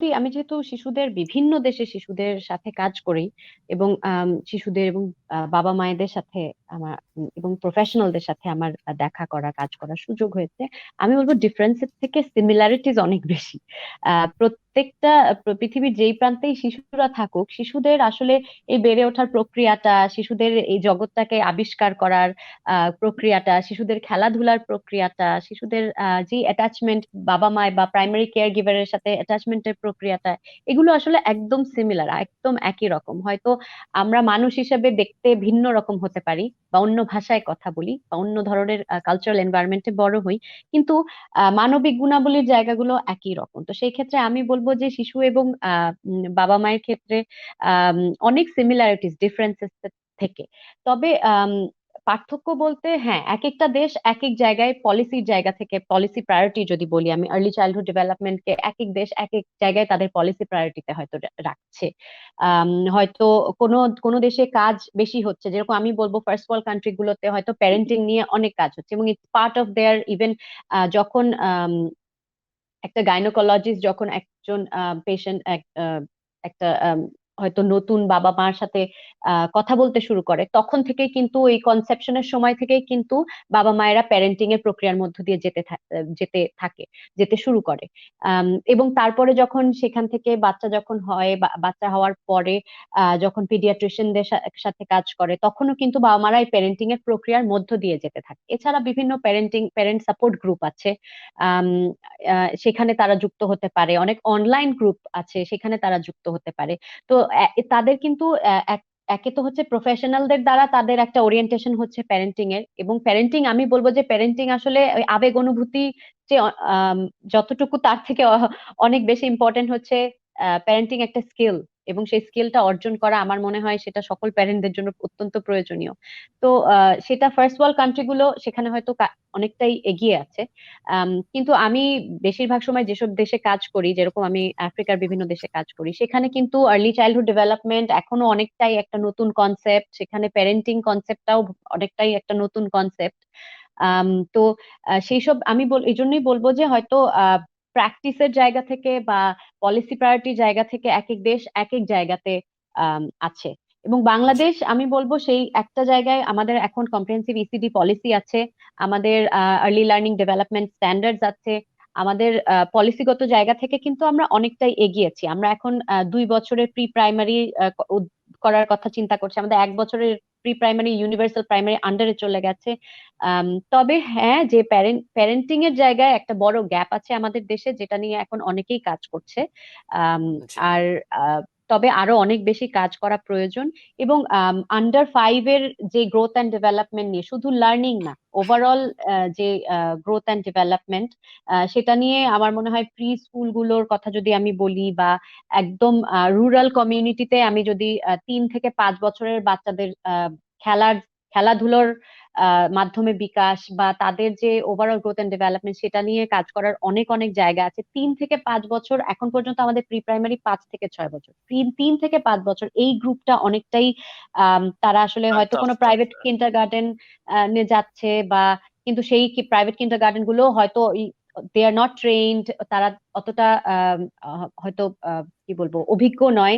আমি যেহেতু শিশুদের বিভিন্ন দেশে শিশুদের সাথে কাজ করি এবং শিশুদের এবং আ বাবা-মায়েদের সাথে আমার এবং প্রফেশনালদের সাথে আমার দেখা করা, কাজ করার সুযোগ হয়েছে। আমি বলব ডিফারেন্সের থেকে সিমিলারিটিস অনেক বেশি। প্রত্যেকটা পৃথিবীর যেই প্রান্তেই শিশুরা থাকুক, শিশুদের আসলে এই বেড়ে ওঠার প্রক্রিয়াটা, শিশুদের এই জগৎটাকে আবিষ্কার করার প্রক্রিয়াটা, শিশুদের খেলাধুলার প্রক্রিয়াটা, শিশুদের যে অ্যাটাচমেন্ট বাবা-মায় বা প্রাইমারি কেয়ার গিভার এর সাথে অ্যাটাচমেন্ট এর প্রক্রিয়াটা, এগুলো আসলে একদম সিমিলার, একদম একই রকম। হয়তো আমরা মানুষ হিসেবে দেখতে ভিন্ন রকম হতে পারি বা অন্য ভাষায় কথা বলি বা অন্য ধরনের কালচারাল এনভায়রনমেন্ট বড় হই। কিন্তু মানবিক গুণাবলীর জায়গাগুলো একই রকম। তো সেই ক্ষেত্রে আমি বলব যে শিশু এবং আ বাবা-মায়ের ক্ষেত্রে অনেক সিমিলারিটিস ডিফারেন্সেস থেকে। তবে পার্থক্য বলতে হ্যাঁ, এক একটা দেশ এক এক জায়গায় পলিসির জায়গা থেকে পলিসি প্রায়োরিটি যদি বলি আমি আর্লি চাইল্ডহুড ডেভেলপমেন্ট কে এক দেশ এক এক জায়গায় তাদের পলিসি প্রায়োরিটি তে হয়তো রাখছে। হয়তো কোন, কোন দেশে কাজ বেশি হচ্ছে। যেরকম আমি বলব ফার্স্ট ওয়ার্লড কান্ট্রি গুলোতে হয়তো প্যারেন্টিং নিয়ে অনেক কাজ হচ্ছে এবং it's part of their even যখন একটা গাইনোকোলজিস্ট যখন একজন পেশেন্ট একটা হয়তো নতুন বাবা-মার সাথে আ কথা বলতে শুরু করে, তখন থেকেই কিন্তু এই কনসেপশনের সময় থেকেই কিন্তু বাবা-মায়েরা প্যারেন্টিং এর প্রক্রিয়ার মধ্য দিয়ে যেতে যেতে থাকে, যেতে শুরু করে। এবং তারপরে যখন সেখান থেকে বাচ্চা যখন হয়, বাচ্চা হওয়ার পরে যখন পিডিয়াট্রিশিয়ান দের সা সাথে কাজ করে, তখনও কিন্তু বাবা-মারা এই প্যারেন্টিং এর প্রক্রিয়ার মধ্য দিয়ে যেতে থাকে। এছাড়া বিভিন্ন প্যারেন্টিং প্যারেন্ট সাপোর্ট গ্রুপ আছে। সেখানে তারা যুক্ত হতে পারে। অনেক অনলাইন গ্রুপ আছে, সেখানে তারা যুক্ত হতে পারে। তো তাদের কিন্তু এক তো হচ্ছে প্রফেশনালদের দ্বারা তাদের একটা ওরিয়েন্টেশন হচ্ছে প্যারেন্টিং এর এবং প্যারেন্টিং আমি বলব যে প্যারেন্টিং আসলে আবেগ অনুভূতি যে যতটুকু তার থেকে অনেক বেশি ইম্পর্টেন্ট হচ্ছে প্যারেন্টিং একটা স্কিল এবং সেই স্কিলটা অর্জন করা আমার মনে হয় সেটা সকল প্যারেন্টদের জন্য অত্যন্ত প্রয়োজনীয়। তো সেটা ফার্স্ট ওয়ার্লড কান্ট্রি গুলো সেখানে হয়তো অনেকটাই এগিয়ে আছে। কিন্তু আমি বেশিরভাগ সময় যেসব দেশে কাজ করি, যেরকম আমি আফ্রিকার বিভিন্ন দেশে কাজ করি, সেখানে কিন্তু আর্লি চাইল্ডহুড ডেভেলপমেন্ট এখনও অনেকটাই একটা নতুন কনসেপ্ট। সেখানে প্যারেন্টিং কনসেপ্ট টাও অনেকটাই একটা নতুন কনসেপ্ট। তো আ সেইসব আমি বল জন্যই বলব যে হয়তো আ প্র্যাকটিস এর জায়গা থেকে বা পলিসি প্রায়োরিটি জায়গা থেকে এক এক দেশ এক এক জায়গাতে আছে। এবং বাংলাদেশ আমি বলব সেই একটা জায়গায় আমাদের এখন কম্প্রিহেন্সিভ ইসিডি পলিসি আছে। আমাদের আর্লি লার্নিং ডেভেলপমেন্ট স্ট্যান্ডার্ডস আছে। আমাদের পলিসিগত জায়গা থেকে কিন্তু আমরা অনেকটাই এগিয়েছি। আমরা এখন ২ বছরের প্রি প্রাইমারি করার কথা চিন্তা করছে আমাদের এক বছরের প্রি প্রাইমারি ইউনিভার্সাল প্রাইমারি আন্ডারে চলে গেছে। তবে হ্যাঁ, যে প্যারেন্ট প্যারেন্টিং এর জায়গায় একটা বড় গ্যাপ আছে আমাদের দেশে যেটা নিয়ে এখন অনেকেই কাজ করছে। আম আর তবে আরও অনেক বেশি কাজ করা প্রয়োজন এবং আন্ডার ফাইভ এর যে গ্রোথ অ্যান্ড ডেভেলপমেন্ট নিয়ে শুধু লার্নিং না, ওভারঅল যে গ্রোথ অ্যান্ড ডেভেলপমেন্ট সেটা নিয়ে আমার মনে হয় প্রি স্কুলগুলোর কথা যদি আমি বলি বা একদম রুরাল কমিউনিটিতে আমি যদি ৩ থেকে পাঁচ বছরের বাচ্চাদের খেলার খেলাধুলোর মাধ্যমে বিকাশ বা তাদের যে ওভারঅল গ্রোথ এন্ড ডেভেলপমেন্ট সেটা নিয়ে কাজ করার অনেক, অনেক জায়গা আছে। তিন থেকে পাঁচ বছর এখন পর্যন্ত আমাদের প্রি প্রাইমারি পাঁচ থেকে ছয় বছর। ৩, ৩ থেকে পাঁচ বছর এই গ্রুপটা অনেকটাই তারা আসলে হয়তো কোনো প্রাইভেট। কিন্ডারগার্টেন আ যাচ্ছে বা কিন্তু সেই প্রাইভেট কিন্ডারগার্টেনগুলো হয়তো ই they নট ট্রেন্ড তারা অতটা হয়তো কি বলব অভিজ্ঞ নয়।